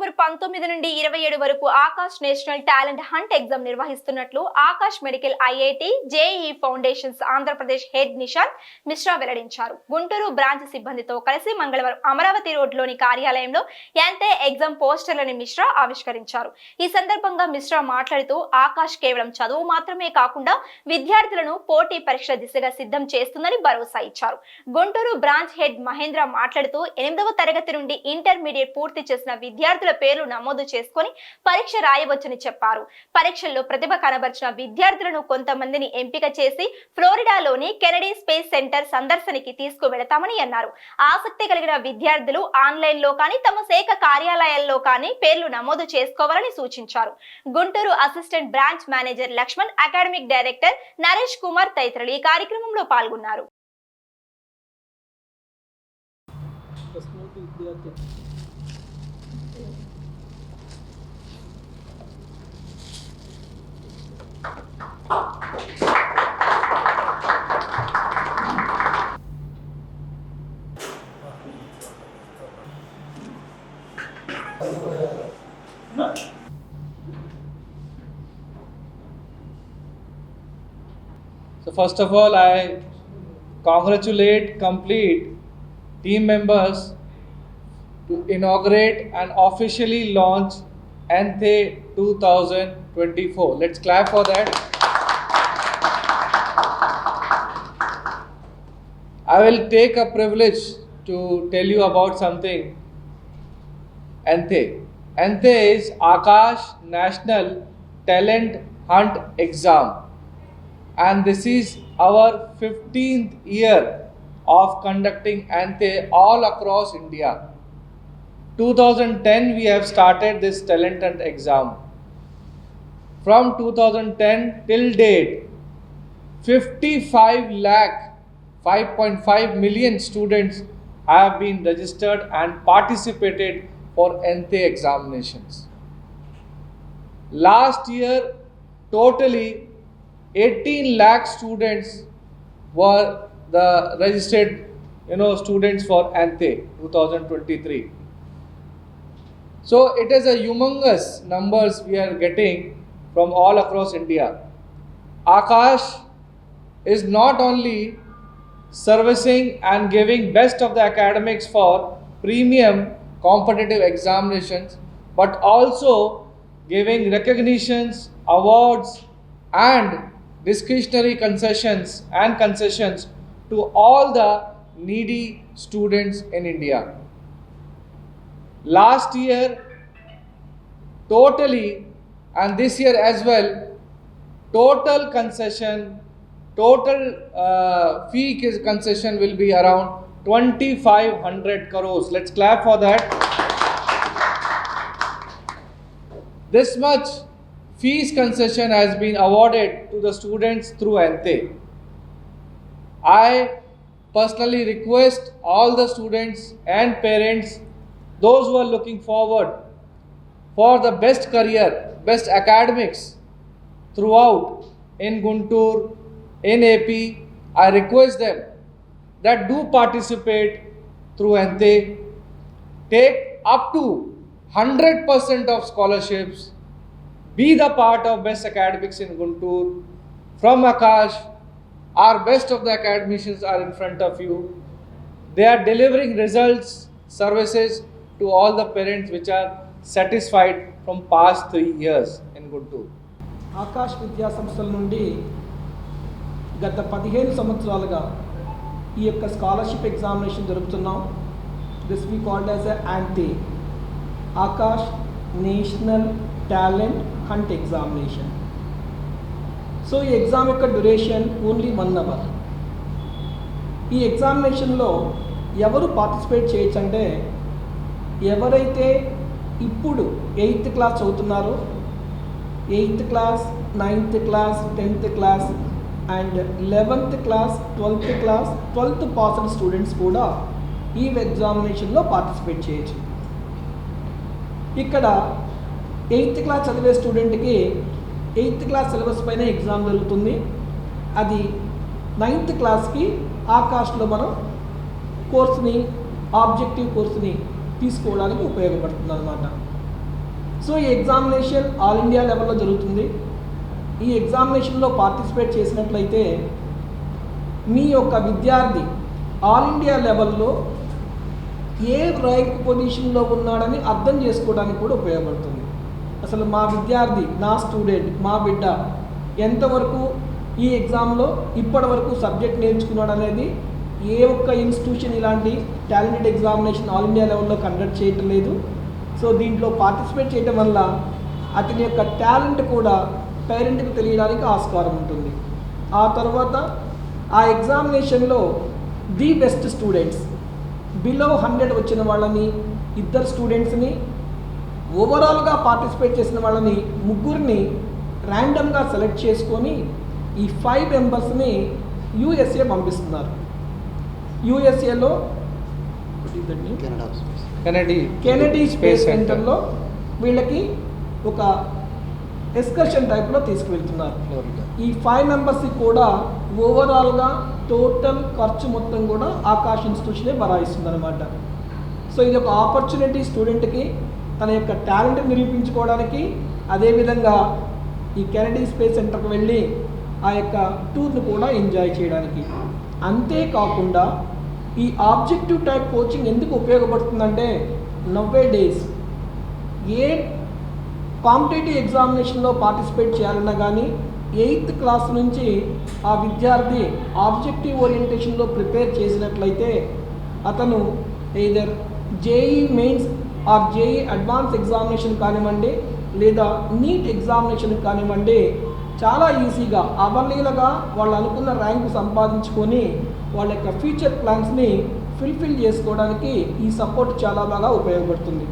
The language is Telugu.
అక్టోబర్ పంతొమ్మిది నుండి ఇరవై ఏడు వరకు Aakash national talent hunt exam నిర్వహిస్తున్నట్లు Aakash medical IIT JE foundations Andhra Pradesh head Nishant Mishra వెల్లడించారు. గుంటూరు బ్రాంచ్ సిబ్బందితో కలిసి మంగళవారం అమరావతి రోడ్లోని కార్యాలయంలో యాంతే ఎగ్జామ్ పోస్టర్లను మిశ్రా ఆవిష్కరించారు. ఈ సందర్భంగా మిశ్రా మాట్లాడుతూ ఆకాష్ కేవలం చదువు మాత్రమే కాకుండా విద్యార్థులను పోటీ పరీక్షల దిశగా సిద్ధం చేస్తుందని భరోసా ఇచ్చారు. గుంటూరు బ్రాంచ్ హెడ్ మహేంద్ర మాట్లాడుతూ ఎనిమిదవ తరగతి నుండి ఇంటర్మీడియట్ పూర్తి చేసిన విద్యార్థుల పేర్లు నమోదు చేసుకొని పరీక్ష రాయవచ్చని చెప్పారు. పరీక్షల్లో ప్రతిభ కనబర్చిన విద్యార్థులను కొంతమందిని ఎంపిక చేసి ఫ్లోరిడాలోని కెనడీ స్పేస్ సెంటర్ సందర్శనకి తీసుకువెళతామని అన్నారు. ఆసక్తి కలిగిన విద్యార్థులు ఆన్లైన్లో కానీ తమ శాఖ కార్యాలయాల్లో కానీ పేర్లు నమోదు చేసుకోవాలని సూచించారు. Guntur assistant branch manager Lakshman academic director Naresh Kumar తదితరులు ఈ కార్యక్రమంలో పాల్గొన్నారు. So first of all, I congratulate complete team members to inaugurate and officially launch Anthe 2024. Let's clap for that. I will take a privilege to tell you about something. Anthe. Anthe is Akash National Talent Hunt Exam and this is our 15th year of conducting Ante all across India. 2010 we have started this talent hunt exam. From 2010 till date, 55 lakh 5.5 million students have been registered and participated for Ante examinations. Last year, totally 18 lakh students were the registered you know students for ante 2023 so it is a humongous numbers we are getting from all across india akash is not only servicing and giving best of the academics for premium competitive examinations but also giving recognitions awards and discretionary concessions and concessions to all the needy students in India. Last year, totally, and this year as well, total concession, total uh, fee concession will be around 2500 crores. Let's clap for that. This much fees concession has been awarded to the students through ANTE. I personally request all the students and parents, those who are looking forward for the best career, best academics throughout in Guntur, in AP, I request them that do participate through ANTE, take up to 100% of scholarships be the part of best academics in Guntur. From Akash, our best of the academicians are in front of you. They are delivering results, services to all the parents which are satisfied from past three years in Guntur. Akash విద్యా సంస్థల నుండి గత పదిహేను సంవత్సరాలుగా ఈ యొక్క scholarship examination జరుపుతున్నాం. This we called as a ANTHE Aakash national talent hunt examination. So ఈ ఎగ్జామ్ యొక్క డ్యూరేషన్ ఓన్లీ వన్ అవర్ ఈ ఎగ్జామినేషన్లో ఎవరు పార్టిసిపేట్ చేయొచ్చంటే ఎవరైతే ఇప్పుడు eighth class చదువుతున్నారో eighth class ninth class tenth class and eleventh class twelfth class twelfth passed students కూడా ఈ ఎగ్జామినేషన్లో పార్టిసిపేట్ చేయొచ్చు. ఇక్కడ ఎయిత్ క్లాస్ చదివే స్టూడెంట్కి ఎయిత్ క్లాస్ సిలబస్ పైన ఎగ్జామ్ జరుగుతుంది. అది నైన్త్ క్లాస్కి ఆ కాస్ట్లో మనం కోర్సుని ఆబ్జెక్టివ్ కోర్సుని తీసుకోవడానికి ఉపయోగపడుతుంది అనమాట సో ఈ ఎగ్జామినేషన్ ఆల్ ఇండియా లెవెల్లో జరుగుతుంది. ఈ ఎగ్జామినేషన్లో పార్టిసిపేట్ చేసినట్లయితే మీ యొక్క విద్యార్థి ఆల్ ఇండియా లెవెల్లో ఏ ర్యాంక్ పొజిషన్లో ఉన్నాడని అర్థం చేసుకోవడానికి కూడా ఉపయోగపడుతుంది. అసలు మా విద్యార్థి నా స్టూడెంట్ మా బిడ్డ ఎంతవరకు ఈ ఎగ్జామ్లో ఇప్పటి వరకు సబ్జెక్ట్ నేర్చుకున్నాడు అనేది ఏ ఒక్క ఇన్స్టిట్యూషన్ ఇలాంటి టాలెంటెడ్ ఎగ్జామినేషన్ ఆల్ ఇండియా లెవెల్లో కండక్ట్ చేయటం లేదు. సో దీంట్లో పార్టిసిపేట్ చేయడం వల్ల అతని యొక్క టాలెంట్ కూడా పేరెంట్కి తెలియడానికి ఆస్కారం ఉంటుంది. ఆ తర్వాత ఆ ఎగ్జామినేషన్లో the best students below hundred వచ్చిన వాళ్ళని ఇద్దరు స్టూడెంట్స్ని ఓవరాల్గా పార్టిసిపేట్ చేసిన వాళ్ళని ముగ్గురిని ర్యాండమ్గా సెలెక్ట్ చేసుకొని ఈ ఫైవ్ మెంబర్స్ని యూఎస్ఏ పంపిస్తున్నారు. యూఎస్ఏలో కెనడీ Space స్పేస్. సెంటర్లో వీళ్ళకి ఒక ఎక్స్కర్షన్ టైప్లో తీసుకువెళ్తున్నారు. ఈ ఫైవ్ మెంబర్స్కి కూడా ఓవరాల్గా టోటల్ ఖర్చు మొత్తం కూడా ఆకాష్ ఇన్స్టిట్యూషనే భరాయిస్తుంది అనమాట సో ఇది ఒక ఆపర్చునిటీ స్టూడెంట్కి తన యొక్క టాలెంట్ నిరూపించుకోవడానికి అదేవిధంగా ఈ కెనడీ స్పేస్ సెంటర్కి వెళ్ళి ఆ యొక్క టూర్ను కూడా ఎంజాయ్ చేయడానికి అంతేకాకుండా ఈ ఆబ్జెక్టివ్ టైప్ కోచింగ్ ఎందుకు ఉపయోగపడుతుందంటే నవ్వే డేస్ ఏ కాంపిటేటివ్ ఎగ్జామినేషన్లో పార్టిసిపేట్ చేయాలన్నా కానీ ఎయిత్ క్లాస్ నుంచి ఆ విద్యార్థి ఆబ్జెక్టివ్ ఓరియంటేషన్లో ప్రిపేర్ చేసినట్లయితే అతను either JE mains or JE advance examination కానివ్వండి లేదా నీట్ ఎగ్జామినేషన్ కానివ్వండి చాలా ఈజీగా అవలీలగా వాళ్ళు అనుకున్న ర్యాంకు సంపాదించుకొని వాళ్ళ యొక్క ఫ్యూచర్ ప్లాన్స్ని ఫుల్ఫిల్ చేసుకోవడానికి ఈ సపోర్ట్ చాలా బాగా ఉపయోగపడుతుంది.